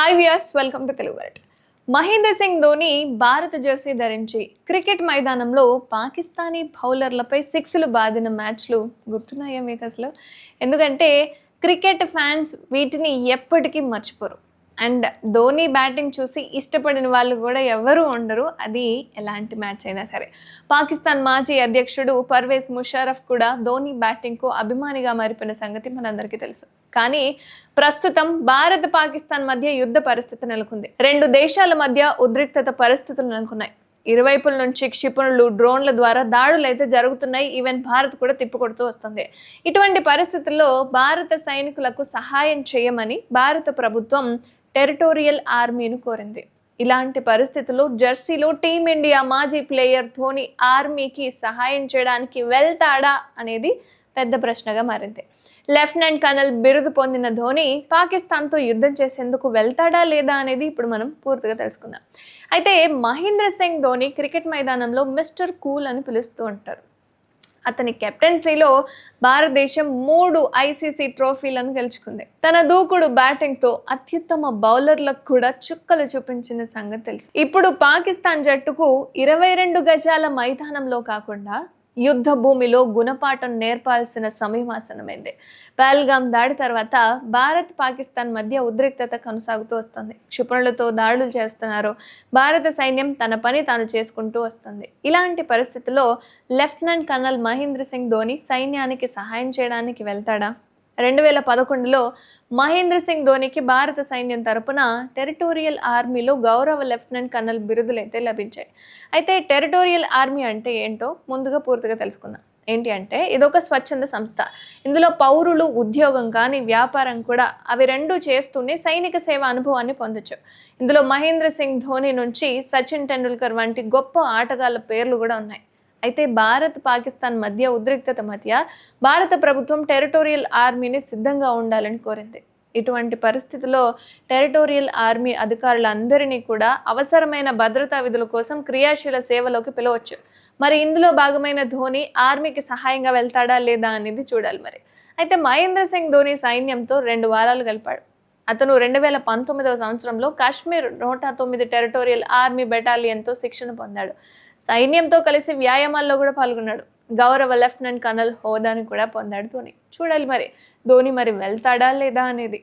Hi Vyas welcome to Telugu world Mahendra Singh Dhoni భారత jersey ధరించి cricket మైదానంలో పాకిస్తానీ బౌలర్లపై సిక్స్లు బాదిన మ్యాచ్లు గుర్తున్నాయా మీకు అసలు? ఎందుకంటే క్రికెట్ ఫ్యాన్స్ వీటిని ఎప్పటికీ మర్చిపోరు. అండ్ ధోని బ్యాటింగ్ చూసి ఇష్టపడిన వాళ్ళు కూడా ఎవరూ ఉండరు. అది ఎలాంటి మ్యాచ్ అయినా సరే. పాకిస్తాన్ మాజీ అధ్యక్షుడు పర్వేజ్ ముషారఫ్ కూడా ధోని బ్యాటింగ్కు అభిమానిగా మారిపోయిన సంగతి మనందరికీ తెలుసు. కానీ ప్రస్తుతం భారత్ పాకిస్తాన్ మధ్య యుద్ధ పరిస్థితి నెలకొంది. రెండు దేశాల మధ్య ఉద్రిక్తత పరిస్థితులు నెలకొన్నాయి. ఇరువైపుల నుంచి క్షిపణులు డ్రోన్ల ద్వారా దాడులు అయితే జరుగుతున్నాయి. ఈవెన్ భారత్ కూడా తిప్పికొడుతూ వస్తుంది. ఇటువంటి పరిస్థితుల్లో భారత సైనికులకు సహాయం చేయమని భారత ప్రభుత్వం టెరిటోరియల్ ఆర్మీని కోరింది. ఇలాంటి పరిస్థితుల్లో జెర్సీలో టీమిండియా మాజీ ప్లేయర్ ధోని ఆర్మీకి సహాయం చేయడానికి వెళ్తాడా అనేది పెద్ద ప్రశ్నగా మారింది. లెఫ్టినెంట్ కర్నల్ బిరుదు పొందిన ధోని పాకిస్తాన్తో యుద్ధం చేసేందుకు వెళ్తాడా లేదా అనేది ఇప్పుడు మనం పూర్తిగా తెలుసుకుందాం. అయితే మహేంద్ర సింగ్ ధోని క్రికెట్ మైదానంలో మిస్టర్ కూల్ అని పిలుస్తూ ఉంటారు. అతని కెప్టెన్సీలో భారతదేశం మూడు ఐసీసీ ట్రోఫీలను గెలుచుకుంది. తన దూకుడు బ్యాటింగ్తో అత్యుత్తమ బౌలర్లకు కూడా చుక్కలు చూపించిన సంగతి తెలుసు. ఇప్పుడు పాకిస్తాన్ జట్టుకు ఇరవై రెండు గజాల మైదానంలో కాకుండా యుద్ధ భూమిలో గుణపాఠం నేర్పాల్సిన సమయమాసనమైంది పహల్గామ్ దాడి తర్వాత భారత్ పాకిస్తాన్ మధ్య ఉద్రిక్తత కొనసాగుతూ వస్తుంది. క్షిపణులతో దాడులు చేస్తున్నారు. భారత సైన్యం తన పని తాను చేసుకుంటూ వస్తుంది. ఇలాంటి పరిస్థితుల్లో లెఫ్టినెంట్ కర్నల్ మహేంద్ర సింగ్ ధోని సైన్యానికి సహాయం చేయడానికి వెళ్తాడా? రెండు వేల పదకొండులో మహేంద్ర సింగ్ ధోనికి భారత సైన్యం తరపున టెరిటోరియల్ ఆర్మీలో గౌరవ లెఫ్టినెంట్ కర్నల్ బిరుదులైతే లభించాయి. అయితే టెరిటోరియల్ ఆర్మీ అంటే ఏంటో ముందుగా పూర్తిగా తెలుసుకుందాం. ఏంటి అంటే ఇదొక స్వచ్ఛంద సంస్థ. ఇందులో పౌరులు ఉద్యోగం కానీ వ్యాపారం కూడా అవి రెండు చేస్తూనే సైనిక సేవ అనుభవాన్ని పొందొచ్చు. ఇందులో మహేంద్ర సింగ్ ధోని నుంచి సచిన్ టెండూల్కర్ వంటి గొప్ప ఆటగాళ్ళ పేర్లు కూడా ఉన్నాయి. అయితే భారత్ పాకిస్తాన్ మధ్య ఉద్రిక్తత మధ్య భారత ప్రభుత్వం టెరిటోరియల్ ఆర్మీని సిద్ధంగా ఉండాలని కోరింది. ఇటువంటి పరిస్థితుల్లో టెరిటోరియల్ ఆర్మీ అధికారులందరినీ కూడా అవసరమైన భద్రతా విధుల కోసం క్రియాశీల సేవలోకి పిలవచ్చు. మరి ఇందులో భాగమైన ధోని ఆర్మీకి సహాయంగా వెళ్తాడా లేదా అనేది చూడాలి మరి. అయితే మహేంద్ర సింగ్ ధోని సైన్యంతో రెండు వారాలు గలిపాడు అతను రెండు వేల పంతొమ్మిదవ సంవత్సరంలో కాశ్మీర్ నూట తొమ్మిది టెరిటోరియల్ ఆర్మీ బెటాలియన్తో శిక్షణ పొందాడు. సైన్యంతో కలిసి వ్యాయామాల్లో కూడా పాల్గొన్నాడు. గౌరవ లెఫ్టినెంట్ కర్నల్ హోదాని కూడా పొందాడు ధోని. చూడాలి మరి ధోని మరి వెళ్తాడా లేదా అనేది.